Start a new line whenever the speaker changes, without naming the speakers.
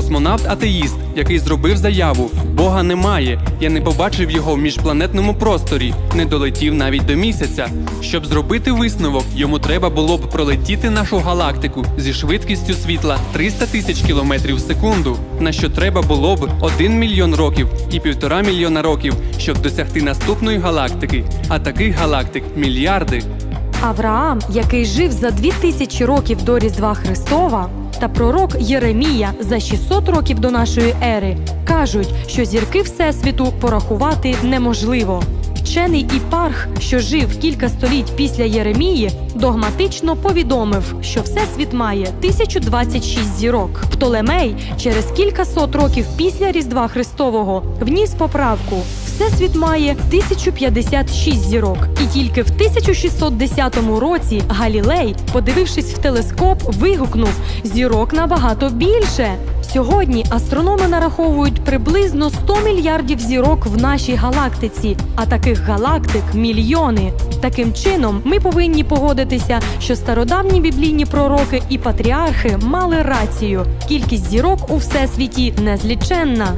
космонавт-атеїст, який зробив заяву: Бога немає. Я не побачив його в міжпланетному просторі, не долетів навіть до місяця. Щоб зробити висновок, йому треба було б пролетіти нашу галактику зі швидкістю світла 300 тисяч кілометрів в секунду, на що треба було б 1 мільйон років і півтора мільйона років, щоб досягти наступної галактики. А таких галактик мільярди.
Авраам, який жив за 2000 років до Різдва Христова, та пророк Єремія за 600 років до нашої ери кажуть, що зірки Всесвіту порахувати неможливо. Вчений Іпарх, що жив кілька століть після Єремії, догматично повідомив, що всесвіт має 1026 зірок. Птолемей через кілька сот років після Різдва Христового вніс поправку. Всесвіт має 1056 зірок, і тільки в 1610 році Галілей, подивившись в телескоп, вигукнув зірок набагато більше. Сьогодні астрономи нараховують приблизно 100 мільярдів зірок в нашій галактиці, а таких галактик мільйони. Таким чином, ми повинні погодитися, що стародавні біблійні пророки і патріархи мали рацію. Кількість зірок у всесвіті незліченна.